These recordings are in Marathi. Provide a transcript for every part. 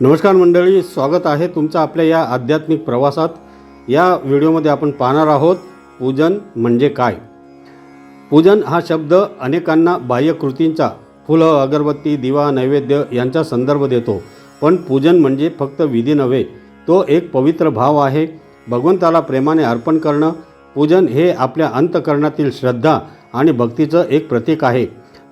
नमस्कार मंडळी स्वागत आहे तुमचं आपल्या या आध्यात्मिक प्रवासात. या व्हिडिओमध्ये आपण पाहणार आहोत पूजन म्हणजे काय? पूजन हा शब्द अनेकांना बाह्य कृतींचा फुलं अगरबत्ती दिवा नैवेद्य यांचा संदर्भ देतो. पण पूजन म्हणजे फक्त विधी नव्हे तो एक पवित्र भाव आहे. भगवंताला प्रेमाने अर्पण करणं पूजन हे आपल्या अंतकरणातील श्रद्धा आणि भक्तीचं एक प्रतीक आहे.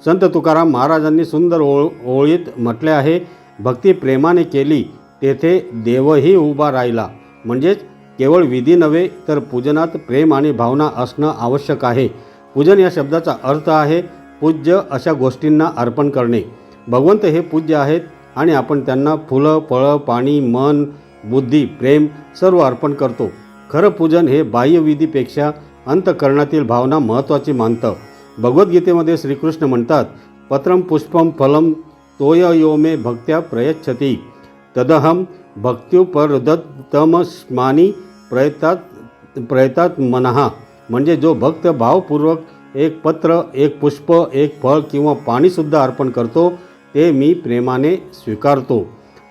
संत तुकाराम महाराजांनी सुंदर ओळ ओळीत म्हटले आहे भक्ती प्रेमाने केली तेथे देवही उभा राहिला. म्हणजेच केवळ विधी नव्हे तर पूजनात प्रेम आणि भावना असणं आवश्यक आहे. पूजन या शब्दाचा अर्थ आहे पूज्य अशा गोष्टींना अर्पण करणे. भगवंत हे पूज्य आहेत आणि आपण त्यांना फुलं फळं पाणी मन बुद्धी प्रेम सर्व अर्पण करतो. खरं पूजन हे बाह्यविधीपेक्षा अंतकरणातील भावना महत्त्वाची मानतं. भगवद्गीतेमध्ये श्रीकृष्ण म्हणतात पत्रम पुष्पम फलम तोययो मे भक्त्या प्रयच्छती। तदहम भक्त्युपरदत्तमस्मानी प्रयतात प्रयतात मनहा म्हणजे जो भक्त भावपूर्वक एक पत्र एक पुष्प एक फळ किंवा पाणीसुद्धा अर्पण करतो ते मी प्रेमाने स्वीकारतो।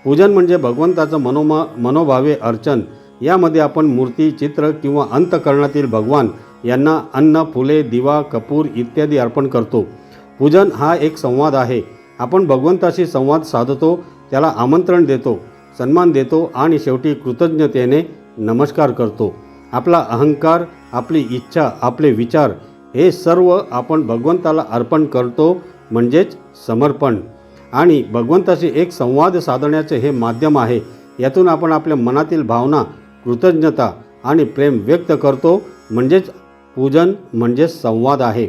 पूजन म्हणजे भगवंताचं मनोमा मनोभावे अर्चन। यामध्ये आपण मूर्ती चित्र किंवा अंतकरणातील भगवान यांना अन्न फुले दिवा कपूर इत्यादी अर्पण करतो। पूजन हा एक संवाद आहे। आपण भगवंताशी संवाद साधतो त्याला आमंत्रण देतो सन्मान देतो आणि शेवटी कृतज्ञतेने नमस्कार करतो. आपला अहंकार आपली इच्छा आपले विचार हे सर्व आपण भगवंताला अर्पण करतो म्हणजेच समर्पण. आणि भगवंताशी एक संवाद साधण्याचे हे माध्यम आहे. यातून आपण आपल्या मनातील भावना कृतज्ञता आणि प्रेम व्यक्त करतो म्हणजेच पूजन म्हणजेच संवाद आहे.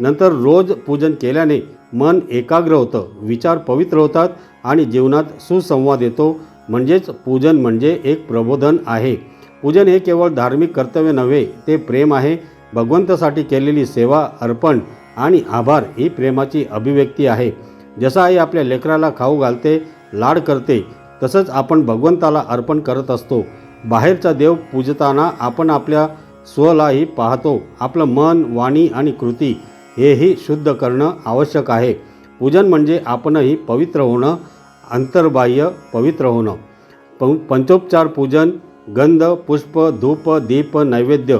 नंतर रोज पूजन केल्याने मन एकाग्र होतं विचार पवित्र होतात आणि जीवनात सुसंवाद येतो. म्हणजेच पूजन म्हणजे एक प्रबोधन आहे. पूजन हे केवळ धार्मिक कर्तव्य नव्हे ते प्रेम आहे. भगवंतासाठी केलेली सेवा अर्पण आणि आभार ही प्रेमाची अभिव्यक्ती आहे. जसा आई आपल्या लेकराला खाऊ घालते लाड करते तसंच आपण भगवंताला अर्पण करत असतो. बाहेरचा देव पूजताना आपण आपल्या स्वलाही पाहतो. आपलं मन वाणी आणि कृती हेही शुद्ध करणं आवश्यक आहे. पूजन म्हणजे आपणही पवित्र होणं अंतर्बाह्य पवित्र होणं. प पंचोपचार पूजन गंध पुष्प धूप दीप नैवेद्य.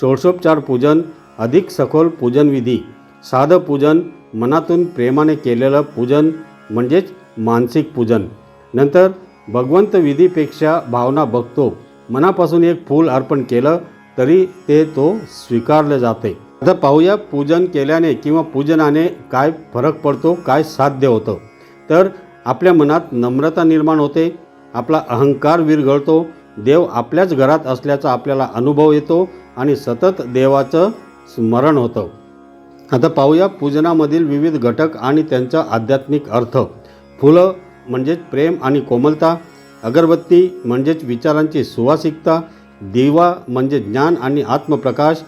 षोडशोपचार पूजन अधिक सखोल पूजनविधी. साधं पूजन मनातून प्रेमाने केलेलं पूजन म्हणजेच मानसिक पूजन. नंतर भगवंत विधीपेक्षा भावना बघतो. मनापासून एक फूल अर्पण केलं तरी ते तो स्वीकारले जाते. आता पाहूया पूजन केल्याने किंवा पूजनाने काय फरक पडतो काय साध्य होतं. तर आपल्या मनात नम्रता निर्माण होते आपला अहंकार विरघळतो देव आपल्याच घरात असल्याचा आपल्याला अनुभव येतो आणि सतत देवाचं स्मरण होतं. आता पाहूया पूजनामधील विविध घटक आणि त्यांचा आध्यात्मिक अर्थ. फुलं म्हणजेच प्रेम आणि कोमलता अगरबत्ती म्हणजेच विचारांची सुवासिकता दिवा म्हणजे ज्ञान आणि आत्मप्रकाश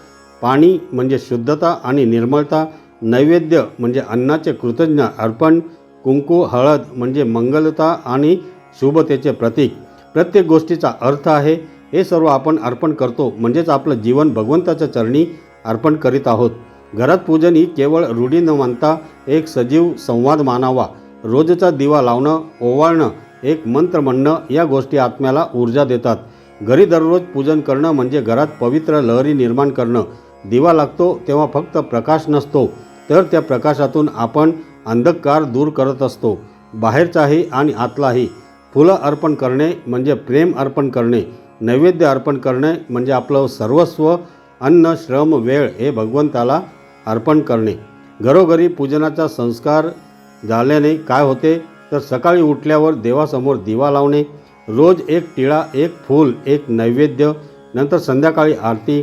पाणी म्हणजे शुद्धता आणि निर्मळता नैवेद्य म्हणजे अन्नाचे कृतज्ञ अर्पण कुंकू हळद म्हणजे मंगलता आणि शुभतेचे प्रतीक. प्रत्येक गोष्टीचा अर्थ आहे हे सर्व आपण अर्पण करतो म्हणजेच आपलं जीवन भगवंताच्या चरणी अर्पण करीत आहोत. घरात पूजन ही केवळ रूढी न मानता एक सजीव संवाद मानावा. रोजचा दिवा लावणं ओवाळणं एक मंत्र म्हणणं या गोष्टी आत्म्याला ऊर्जा देतात. घरी दररोज पूजन करणं म्हणजे घरात पवित्र लहरी निर्माण करणं. दिवा लागतो तेव्हा फक्त प्रकाश नसतो तर त्या प्रकाशातून आपण अंधकार दूर करत असतो. बाहेरचाही आणि आतलाही. फुलं अर्पण करणे म्हणजे प्रेम अर्पण करणे. नैवेद्य अर्पण करणे म्हणजे आपलं सर्वस्व अन्न श्रम वेळ हे भगवंताला अर्पण करणे. घरोघरी पूजनाचा संस्कार झाल्याने काय होते? तर सकाळी उठल्यावर देवासमोर दिवा लावणे. रोज एक टिळा एक फूल एक नैवेद्य नंतर संध्याकाळी आरती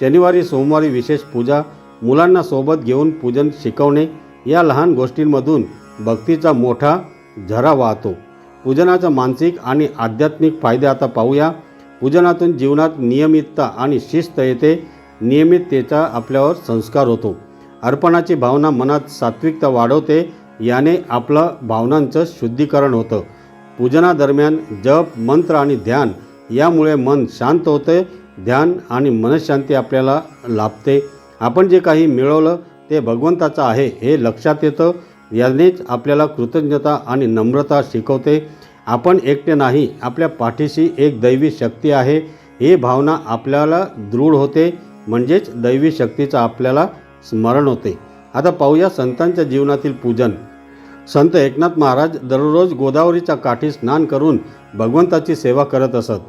शनिवारी सोमवारी विशेष पूजा मुलांना सोबत घेऊन पूजन शिकवणे या लहान गोष्टींमधून भक्तीचा मोठा झरा वाहतो. पूजनाचा मानसिक आणि आध्यात्मिक फायदे आता पाहूया. पूजनातून जीवनात नियमितता आणि शिस्त येते. नियमिततेचा आपल्यावर संस्कार होतो. अर्पणाची भावना मनात सात्विकता वाढवते. याने आपलं भावनांचं शुद्धीकरण होतं. पूजनादरम्यान जप मंत्र आणि ध्यान यामुळे मन शांत होते. ध्यान आणि मनशांती आपल्याला लाभते. आपण जे काही मिळवलं ते भगवंताचं आहे हे लक्षात येतं. यानेच आपल्याला कृतज्ञता आणि नम्रता शिकवते. आपण एकटे नाही आपल्या पाठीशी एक दैवी शक्ती आहे. ही भावना आपल्याला दृढ होते म्हणजेच दैवी शक्तीचं आपल्याला स्मरण होते. आता पाहूया संतांच्या जीवनातील पूजन. संत एकनाथ महाराज दररोज गोदावरीच्या काठी स्नान करून भगवंताची सेवा करत असत.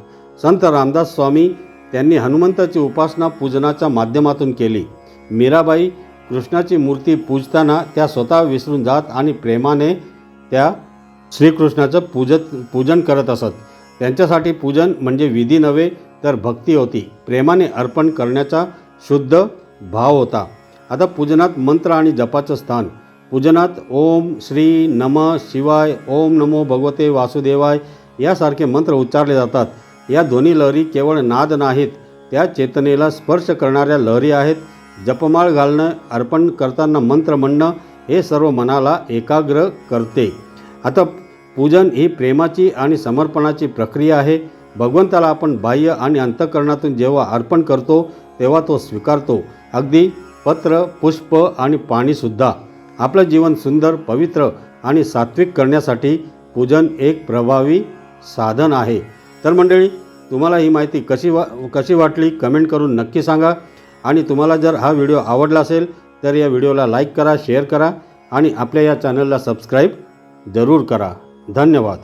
संत रामदास स्वामी त्यांनी हनुमंताची उपासना पूजनाच्या माध्यमातून केली. मीराबाई कृष्णाची मूर्ती पूजताना त्या स्वतः विसरून जात आणि प्रेमाने त्या श्रीकृष्णाचं पूजत पूजन करत असत. त्यांच्यासाठी पूजन म्हणजे विधी नव्हे तर भक्ती होती. प्रेमाने अर्पण करण्याचा शुद्ध भाव होता. आता पूजनात मंत्र आणि जपाचं स्थान. पूजनात ओम श्री नम शिवाय ओम नमो भगवते वासुदेवाय यासारखे मंत्र उच्चारले जातात. या दोन्ही लहरी केवळ नाद नाहीत त्या चेतनेला स्पर्श करणाऱ्या लहरी आहेत. जपमाळ घालणं अर्पण करताना मंत्र म्हणणं हे सर्व मनाला एकाग्र करते. आता पूजन ही प्रेमाची आणि समर्पणाची प्रक्रिया आहे. भगवंताला आपण बाह्य आणि अंतःकरणातून जेव्हा अर्पण करतो तेव्हा तो स्वीकारतो. अगदी पत्र पुष्प आणि पाणीसुद्धा आपलं जीवन सुंदर पवित्र आणि सात्विक करण्यासाठी पूजन एक प्रभावी साधन आहे. तर मंडळी तुम्हाला ही माहिती कशी वा कशी वाटली कमेंट करून नक्की सांगा. आणि तुम्हाला जर हा व्हिडिओ आवडला असेल तर या व्हिडिओला लाईक करा शेअर करा आणि आपल्या या चॅनलला सबस्क्राईब जरूर करा. धन्यवाद.